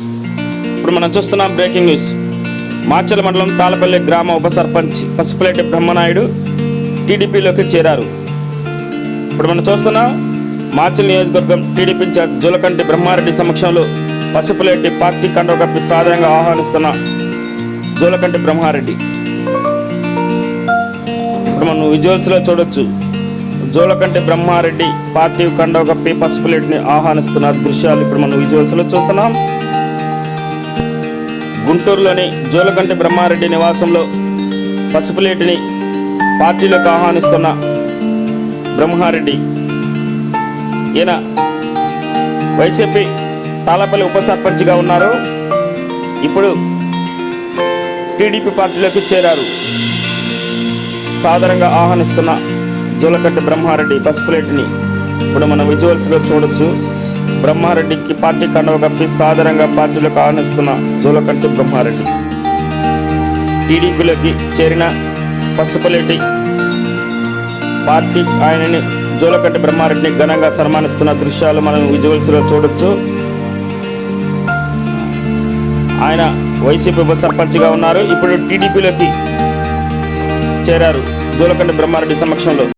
ఇప్పుడు మనం చూస్తున్నాం బ్రేకింగ్ న్యూస్. మాచల మండలం తాళపల్లి గ్రామ ఉప సర్పంచ్ పసుపులేటి బ్రహ్మనాయుడు టీడీపీలోకి చేరారు. ఇప్పుడు మనం చూస్తున్నాం మాచల్ నియోజకవర్గం టీడీపీ ఇన్ఛార్జ్ జోలకంటి బ్రహ్మారెడ్డి సమక్షంలో పసుపులేటి పార్టీ కండవ కప్పి సాధారణంగా ఆహ్వానిస్తున్న జోలకంటి బ్రహ్మారెడ్డి. ఇప్పుడు మనం విజువల్స్లో చూడొచ్చు. జోలకంటి బ్రహ్మారెడ్డి పార్టీ కండవ కప్పి పసుపులేటిని ఆహ్వానిస్తున్న దృశ్యాలు ఇప్పుడు మనం విజువల్స్లో చూస్తున్నాం. గుంటూరులోని జోలకంటి బ్రహ్మారెడ్డి నివాసంలో పసుపులేటిని పార్టీలోకి ఆహ్వానిస్తున్న బ్రహ్మారెడ్డి. ఈయన వైసీపీ తాళపల్లి ఉప సర్పంచ్గా ఉన్నారు. ఇప్పుడు టీడీపీ పార్టీలోకి చేరారు. సాధారణంగా ఆహ్వానిస్తున్న జోలకంటి బ్రహ్మారెడ్డి పసుపులేటిని ఇప్పుడు మనం విజువల్స్లో చూడొచ్చు. బ్రహ్మారెడ్డికి పార్టీ కండవ కప్పి సాధారణంగా పార్టీలకు ఆహ్వానిస్తున్న జోలకంటి బ్రహ్మారెడ్డి. టీడీపీలోకి చేరిన పసుపులేటి పార్టీ ఆయనని జోలకంటి బ్రహ్మారెడ్డిని ఘనంగా సన్మానిస్తున్న దృశ్యాలు మనం విజువల్స్లో చూడొచ్చు. ఆయన వైసీపీ ఉప సర్పంచ్గా ఉన్నారు. ఇప్పుడు టీడీపీలోకి చేరారు జోలకంటి బ్రహ్మారెడ్డి సమక్షంలో.